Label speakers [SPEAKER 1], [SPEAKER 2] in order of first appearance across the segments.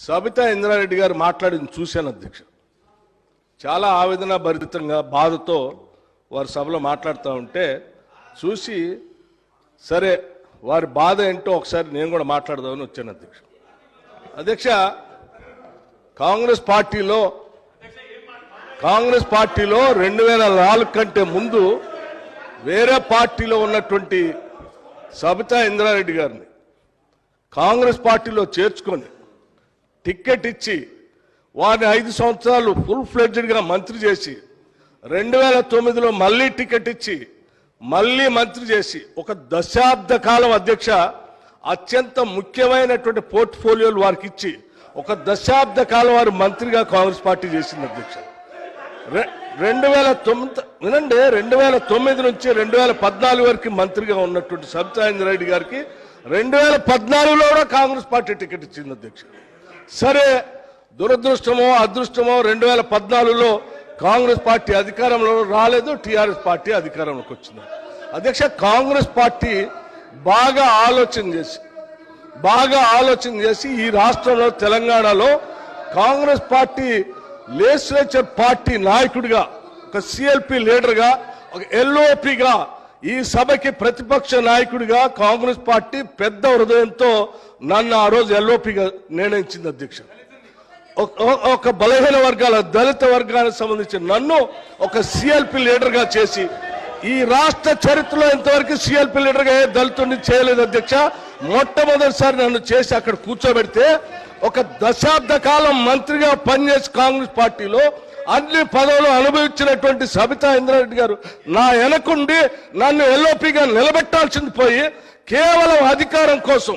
[SPEAKER 1] సబితా ఇంద్రారెడ్డి గారు మాట్లాడింది చూశాను అధ్యక్ష. చాలా ఆవేదన భరితంగా బాధతో వారి సభలో మాట్లాడుతూ ఉంటే చూసి సరే వారి బాధ ఏంటో ఒకసారి నేను కూడా మాట్లాడదామని వచ్చాను అధ్యక్ష. అధ్యక్ష కాంగ్రెస్ పార్టీలో కాంగ్రెస్ పార్టీలో రెండు వేల నాలుగు కంటే ముందు వేరే పార్టీలో ఉన్నటువంటి సబితా ఇంద్రారెడ్డి గారిని కాంగ్రెస్ పార్టీలో చేర్చుకొని టిక్కెట్ ఇచ్చి వారిని ఐదు సంవత్సరాలు ఫుల్ ఫ్లెడ్జ్డ్గా మంత్రి చేసి రెండు వేల తొమ్మిదిలో మళ్ళీ టికెట్ ఇచ్చి మళ్ళీ మంత్రి చేసి ఒక దశాబ్ద కాలం అధ్యక్ష అత్యంత ముఖ్యమైనటువంటి పోర్ట్ఫోలియోలు వారికి ఇచ్చి ఒక దశాబ్ద కాలం వారు మంత్రిగా కాంగ్రెస్ పార్టీ చేసింది అధ్యక్ష. రె- రెండు వేల తొమ్మిది వినండి రెండు వేల తొమ్మిది నుంచి రెండు వేల పద్నాలుగు వరకు మంత్రిగా ఉన్నటువంటి సబితా రెడ్డి గారికి రెండు వేల పద్నాలుగులో కూడా కాంగ్రెస్ పార్టీ టికెట్ ఇచ్చింది అధ్యక్షుడు సరే దురదృష్టమో అదృష్టమో రెండు వేల పద్నాలుగులో కాంగ్రెస్ పార్టీ అధికారంలో రాలేదు టీఆర్ఎస్ పార్టీ అధికారంలోకి వచ్చింది. అధ్యక్ష కాంగ్రెస్ పార్టీ బాగా ఆలోచన చేసి బాగా ఆలోచన చేసి ఈ రాష్ట్రంలో తెలంగాణలో కాంగ్రెస్ పార్టీ లెజిస్లేచర్ పార్టీ నాయకుడిగా ఒక సిఎల్పి లీడర్గా ఒక ఎల్ఓపిగా ఈ సభకి ప్రతిపక్ష నాయకుడిగా కాంగ్రెస్ పార్టీ పెద్ద హృదయంతో నన్ను ఆ రోజు ఎల్ఓపిగా నిర్ణయించింది అధ్యక్ష. ఒక- ఒక- బలహీన వర్గాల దళిత వర్గానికి సంబంధించి నన్ను ఒక సిఎల్పి లీడర్గా చేసి ఈ రాష్ట్ర చరిత్రలో ఇంతవరకు సిఎల్పి లీడర్గా ఏ దళితుడిని చేయలేదు అధ్యక్ష. మొట్టమొదటిసారి నన్ను చేసి అక్కడ కూర్చోబెడితే ఒక దశాబ్ద కాలం మంత్రిగా పనిచేసి కాంగ్రెస్ పార్టీలో అన్ని పదవులు అనుభవించినటువంటి సబితా ఇంద్రారెడ్డి గారు నా వెనకుండి నన్ను ఎల్ఓపిగా నిలబెట్టాల్సింది పోయి కేవలం అధికారం కోసం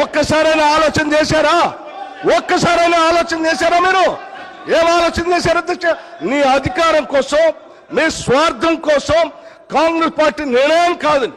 [SPEAKER 1] ఒక్కసారైనా ఆలోచన చేశారా? ఒక్కసారైనా ఆలోచన చేశారా మీరు? ఏం ఆలోచన చేశారు? అధ్యక్ష నీ అధికారం కోసం నీ స్వార్థం కోసం కాంగ్రెస్ పార్టీ నిర్ణయం కాదని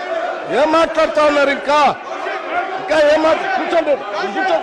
[SPEAKER 1] ఏం మాట్లాడుతా ఉన్నారు ఇంకా? ఇంకా ఏం మాట్లా కూర్చోండి. కూర్చోండి.